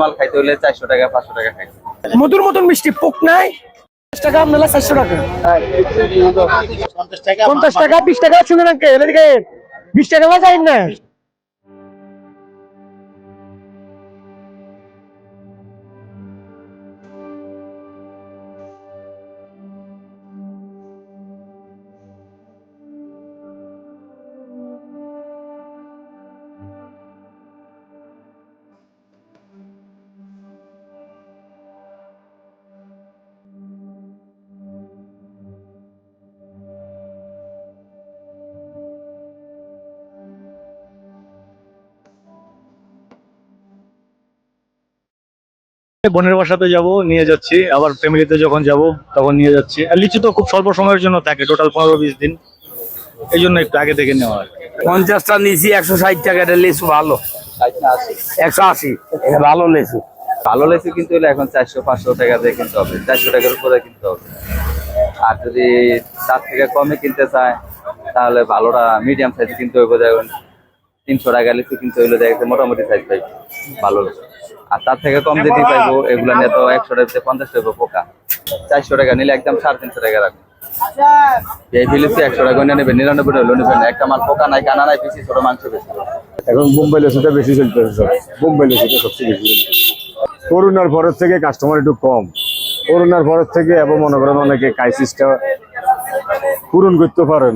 মাল খাইতে হলে চারশো টাকা, পাঁচশো টাকা খাইতে মধুর মতন মিষ্টি, পোক নাই। টাকা আপনার চারশো টাকা। পঞ্চাশ টাকা, বিশ টাকা শুনে এদিকে বিশ টাকা যায় না। বোনের বাসাতে যাব নিয়ে যাচ্ছি। আবার ফ্যামিলিতে যখন যাব তখন নিয়ে যাচ্ছি। আর লিচু তো খুব স্বল্প সময়ের জন্য থাকে টোটাল পনেরো বিশ দিন। এই জন্য একটু আগে থেকে নেওয়া আর কি। পঞ্চাশটা নিয়েছি একশো ষাট টাকা এটা লেচু ভালো। একশো আশি এটা ভালো লেচু। ভালো লেচু কিন্তু এখন চারশো পাঁচশো টাকা দিয়ে কিনতে হবে। চারশো টাকার উপরে কিনতে হবে। আর যদি তার থেকে কমে কিনতে চায় তাহলে ভালোটা মিডিয়াম সাইজ কিনতে হবে যেমন তিনশো টাকা লিচু কিনতে হইলে দেখা মোটামুটি সাইজ পাইবে ভালো। আর তার থেকে কম যদি পাইবো, এগুলো নিয়ে তো একশো টাকা পঞ্চাশ টাকা পোকা। চারশো টাকা নিলে একদম সাড়ে তিনশো টাকা রাখব। একশো টাকা নিরানব্বই পোকা নাই কানা নাই, বেশি ছোট মাংস বেশি। বেশি বেশি করোনার থেকে কাস্টমার একটু কম। করোনার থেকে মনে অনেকে পূরণ করতে পারেন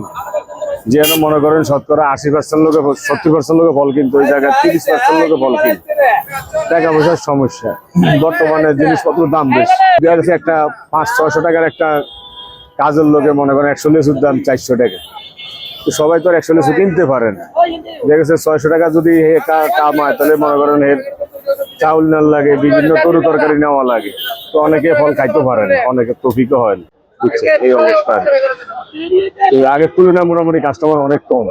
যেন মনে করেন শতকরা আশি পার্সেন্ট লোকে সত্তর পার্সেন্ট লোকে ফল কিন্তু, ওই জায়গায় তিরিশ পার্সেন্ট লোকে ফল কিনতে। টাকা পয়সার সমস্যা। বর্তমানে জিনিসপত্র দাম বেশি। দেখা যাচ্ছে একটা পাঁচ, ছয়শো টাকার একটা কাজের লোকে মনে করেন একশো লেসুর দাম চারশো টাকা। সবাই তো আর একশো লেসু কিনতে পারে না। দেখা যাচ্ছে ছয়শো টাকা যদি হে কা- কামায় তাহলে মনে করেন এর চাউল নেওয়ার লাগে, বিভিন্ন তরু তরকারি নেওয়া লাগে। তো অনেকে ফল খাইতে পারে না, অনেকে তফিকও হয় না। এই অবস্থা। আগের তুলনায় মোটামুটি কাস্টমার অনেক কম।